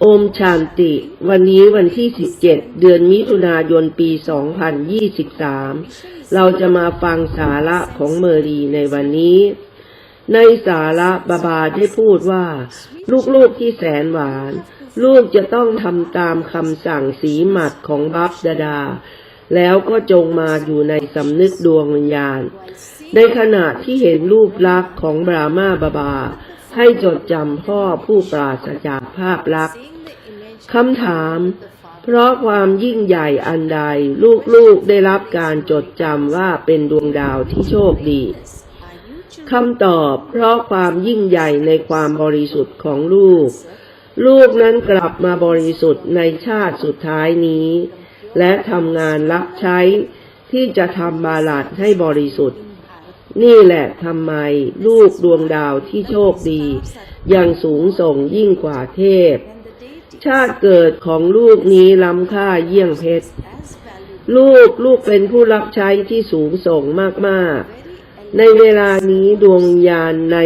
โอมชานติ วันนี้วันที่ 17 เดือนมิถุนายนปี 2023 เราจะมาฟังสาระของเมอรีในวันนี้ ในสาระบาบาได้พูดว่า ลูกๆที่แสนหวาน ลูกจะต้องทำตามคำสั่งสีหมัดของบัพดาดา แล้วก็จงมาอยู่ในสำนึกดวงวิญญาณ ในขณะที่เห็นรูปลักษณ์ของบรามาบาบา ให้จดจำพ่อผู้ปราศจากภาพลักษณ์คำถาม เพราะความยิ่งใหญ่อันใดลูกๆได้รับการจดจำว่าเป็นดวงดาวที่โชคดีคำตอบเพราะความยิ่งใหญ่ในความบริสุทธิ์ของลูก ลูกนั้นกลับมาบริสุทธิ์ในชาติสุดท้ายนี้ และทำงานรับใช้ที่จะทำบาลัดให้บริสุทธิ์ นี่แหละทำไมลูกดวงดาวที่โชคดี ยังสูงส่งยิ่งกว่าเทพ ชาติเกิดของลูกนี้ล้ำค่าเยี่ยงเพชร ลูกลูกเป็นผู้รับใช้ที่สูงส่งมากๆ ในเวลานี้ดวงวิญญาณใน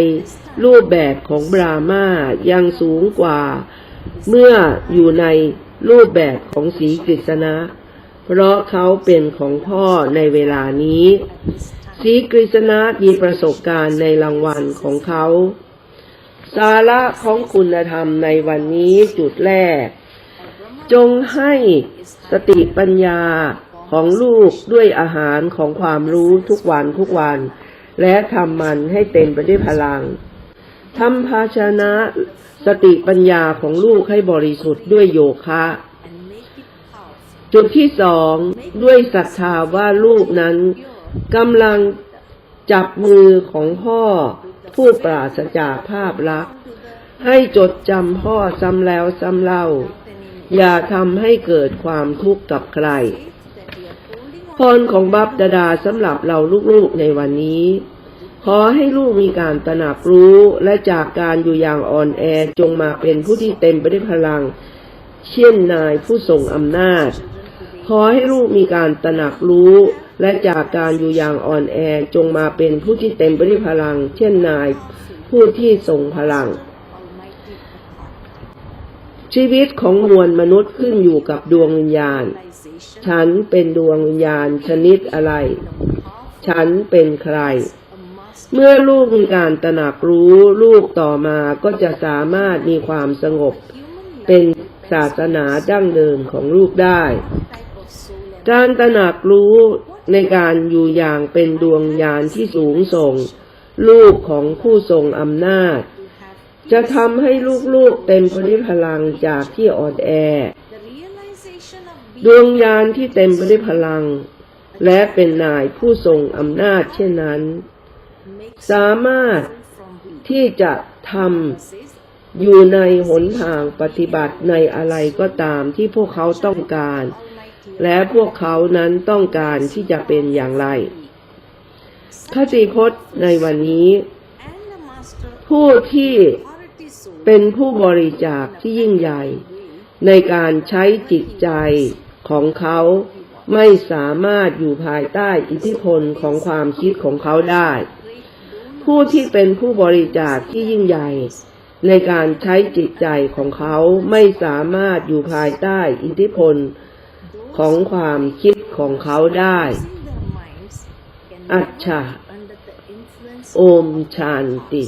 รูปแบบของบรามายังสูงกว่า เมื่ออยู่ในรูปแบบของสีกฤษณะ เพราะเขาเป็นของพ่อในเวลานี้ สีกฤษณะมีประสบการณ์ในรางวัลของเขา สาระของคุณธรรมในวันนี้จุดแรก จงให้สติปัญญาของลูกด้วยอาหารของความรู้ทุกวันทุกวัน และทำมันให้เต็มไปด้วยพลังทำภาชนะสติปัญญาของลูกให้บริสุทธิ์ด้วยโยคะ จุดที่สองด้วยศรัทธาว่าลูกนั้น กำลังจับมือของพ่อผู้ปราศจากภาพลักษณ์ ให้จดจำพ่อซ้ำแล้วซ้ำเล่า อย่าทำให้เกิดความทุกข์กับใคร พรของบัพดาดาสำหรับเราลูกๆในวันนี้ ขอให้ลูกมีการตระหนักรู้และจากการอยู่อย่างอ่อนแอจงมาเป็นผู้ที่เต็มไปด้วยพลัง เช่นนายผู้ทรงอำนาจ ขอให้ลูกมีการตระหนักรู้ และจากการอยู่อย่างอ่อนแอจงมาเป็นผู้ที่เต็มไปด้วยพลัง เช่นนาย ผู้ที่ทรงพลัง ชีวิตของมวลมนุษย์ขึ้นอยู่กับดวงวิญญาณ ฉันเป็นดวงวิญญาณชนิดอะไร ฉันเป็นใคร เมื่อลูกมีการตระหนักรู้ลูกต่อมาก็จะสามารถมีความสงบ เป็นศาสนาดั้งเดิมของลูกได้ การตระหนักรู้ ในการอยู่อย่างเป็นดวงญาณที่สูงส่ง ลูกของผู้ทรงอำนาจ จะทำให้ลูกๆเต็มไปด้วยพลังจากที่อ่อนแอ ดวงญาณที่เต็มไปด้วยพลัง และเป็นนายผู้ทรงอำนาจเช่นนั้น สามารถที่จะทำอยู่ในหนทางปฏิบัติในอะไรก็ตามที่พวกเขาต้องการ และพวกเขานั้นต้องการที่จะเป็นอย่างไรคติพจน์ในวันนี้ ผู้ที่เป็นผู้บริจาคที่ยิ่งใหญ่ ในการใช้จิตใจของเขาไม่สามารถอยู่ภายใต้อิทธิพลของความคิดของเขาได้ ผู้ที่เป็นผู้บริจาคที่ยิ่งใหญ่ ในการใช้จิตใจของเขาไม่สามารถอยู่ภายใต้อิทธิพล ของความคิดของเขาได้ อัจฉาโอมชานติ